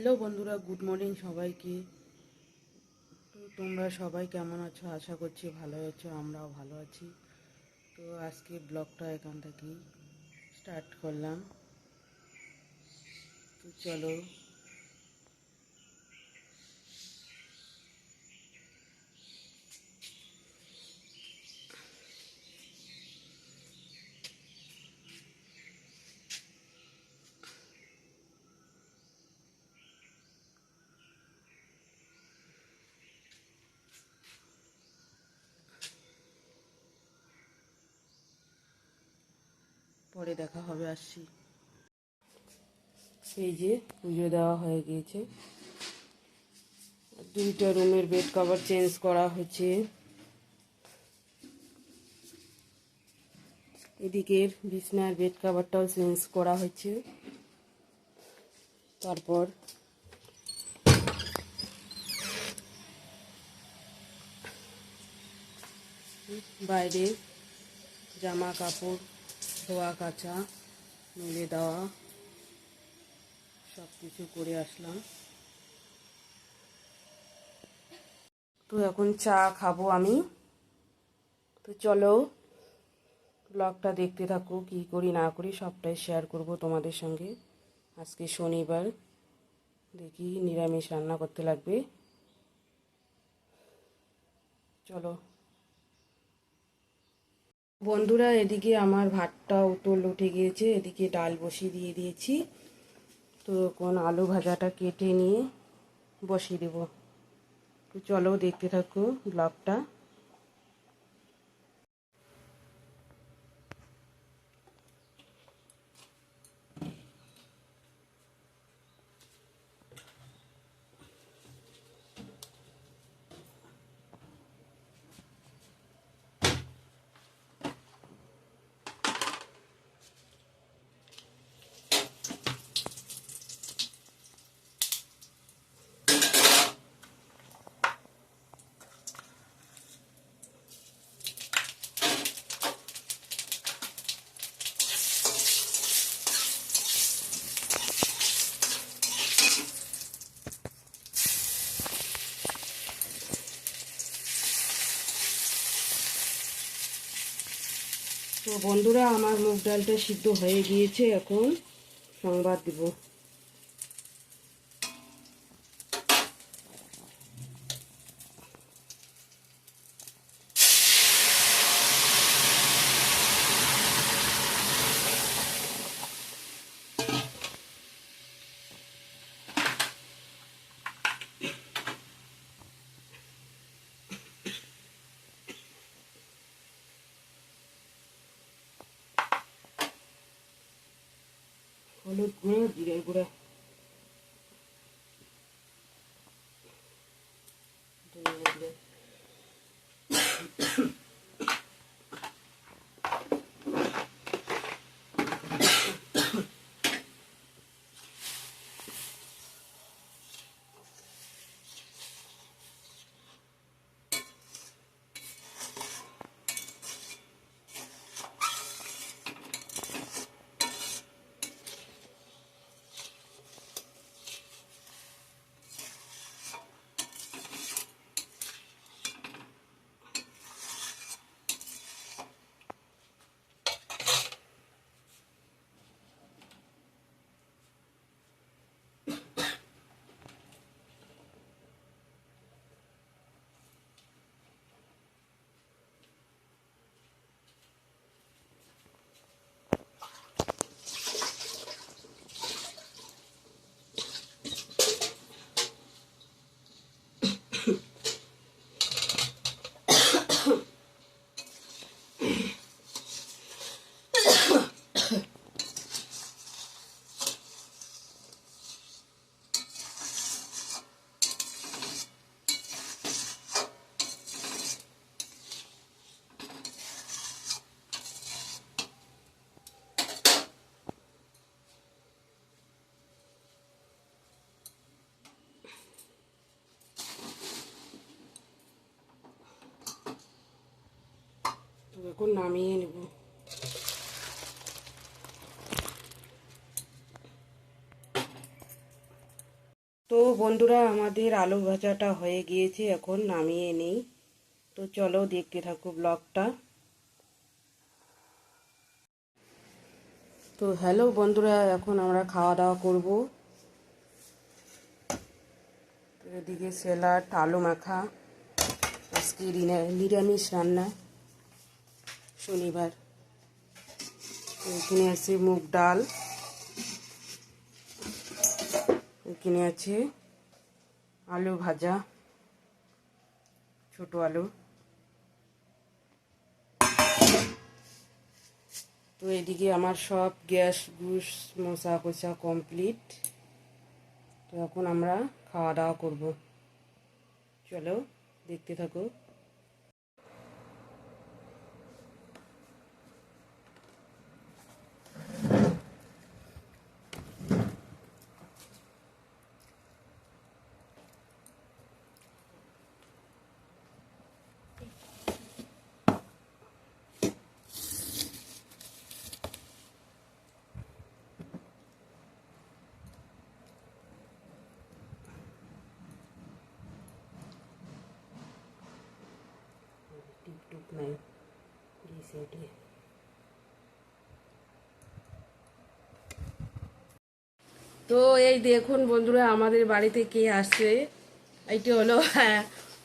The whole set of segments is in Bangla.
হ্যালো বন্ধুরা, গুড মর্নিং সবাইকে। তো তোমরা সবাই কেমন আছো? আশা করছি ভালো আছো, আমরাও ভালো আছি। তো আজকে ব্লগটা এখান থেকেই স্টার্ট করলাম। তো চলো পরে দেখা হবে, আসছি। এই যে পুজো দেওয়া হয়ে গিয়েছে। দুইটা রুমের বেড কভার চেঞ্জ করা হয়েছে। এদিকের বিছনার বেড কভারটাও চেঞ্জ করা হয়েছে। তারপর বাইরে জামা কাপড় ধোয়া কাচা মেলে দেওয়া সব কিছু করে আসলাম। তো এখন চা খাব আমি। তো চলো, ব্লগটা দেখতে থাকো, কী করি না করি, সবটাই শেয়ার করব তোমাদের সঙ্গে। আজকে শনিবার, দেখি নিরামিষ রান্না করতে লাগবে। চলো। বন্ধুরা, এদিকে আমার ভাতটা উতল উঠে গিয়েছে, এদিকে ডাল বসিয়ে দিয়ে দিয়েছি। তো কোন আলু ভাজাটা কেটে নিয়ে বসিয়ে দেব। তো চলো দেখতে থাকো ব্লগটা। তো বন্ধুরা আমার মুগ ডালটা সিদ্ধ হয়ে গিয়েছে এখন সংবাদ দিব। হলুদ গুঁড়ো জিরের গুঁড়ো ধনিয়া গুঁড়ো তো এখন নামিয়ে নেব। তো বন্ধুরা, আমাদের আলু ভাজাটা হয়ে গিয়েছে, এখন নামিয়ে নেই। তো চলো দেখতে থাকো ব্লগটা। তো হ্যালো বন্ধুরা, এখন আমরা খাওয়া দাওয়া করব। এদিকে স্যালাড, আলু মাখা, আজকে নিরামিষ রান্না। শনিবার। এখানে আছে মুগ ডাল। এখানে আছে আলু ভাজা, ছোট আলু। তো এদিকে আমার সব গ্যাস, গুস, মশা কষা কমপ্লিট তো এখন আমরা খাওয়া দাওয়া করব। চলো, দেখতে থাকো টিকটুক নাই এই সাইডে তো এই দেখুন বন্ধুরা আমাদের বাড়িতে কে আসছে? এইটি হলো হ্যাঁ,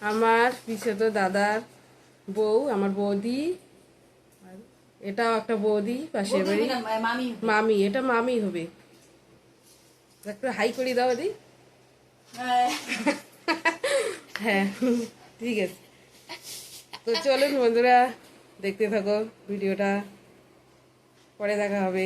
আমার পিছত দাদার বউ আমার বৌদি। এটাও একটা বৌদি পাশের বাড়ি। মামি মামি এটা মামি হবে। একটু হাই করে দাও দি। হ্যাঁ ঠিক আছে। তো চলুন বন্ধুরা দেখতে থাকো ভিডিওটা। পরে দেখা হবে।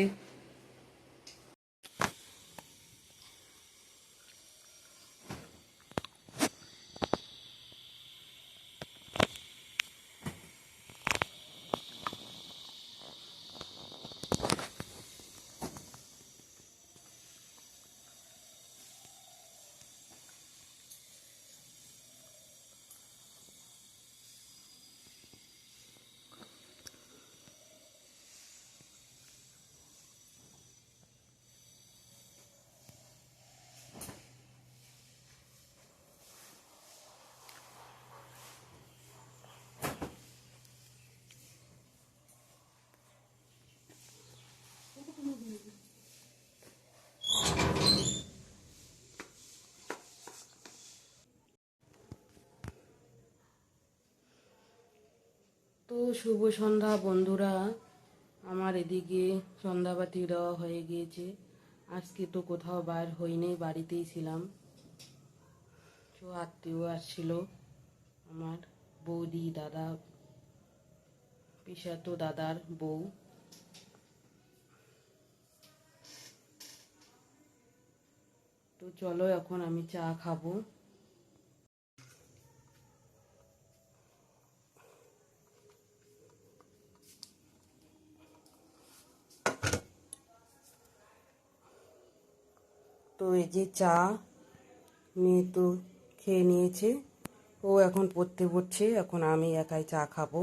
তো শুভ সন্ধ্যা, বন্ধুরা। আমার এদিকে সন্ধ্যাবাতি দেওয়া হয়ে গিয়েছে। আজকে তো কোথাও বার হইনি, বাড়িতেই ছিলাম। তো আত্মীয় আসছিল, আমার বৌদি, দাদা, পিসাতো দাদার বউ। তো চলো, এখন আমি চা খাব। এই যে চা মেয়ে তো খেয়ে নিয়েছে। ও এখন পড়তে পড়ছে এখন আমি একাই চা খাব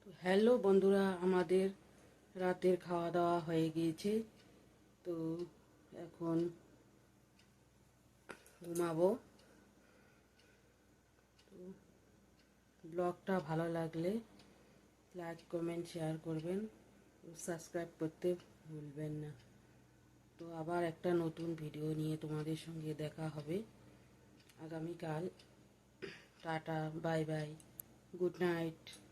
তো হ্যালো বন্ধুরা, আমাদের রাতের খাওয়া দাওয়া হয়ে গিয়েছে। তো এখন ঘুমাবো। তো ব্লগটা ভালো লাগলে লাইক, কমেন্ট, শেয়ার করবেন। সাবস্ক্রাইব করতে ভুলবেন না। তো আবার একটা নতুন ভিডিও নিয়ে তোমাদের সঙ্গে দেখা হবে। আগামীকাল tata, bye bye, good night.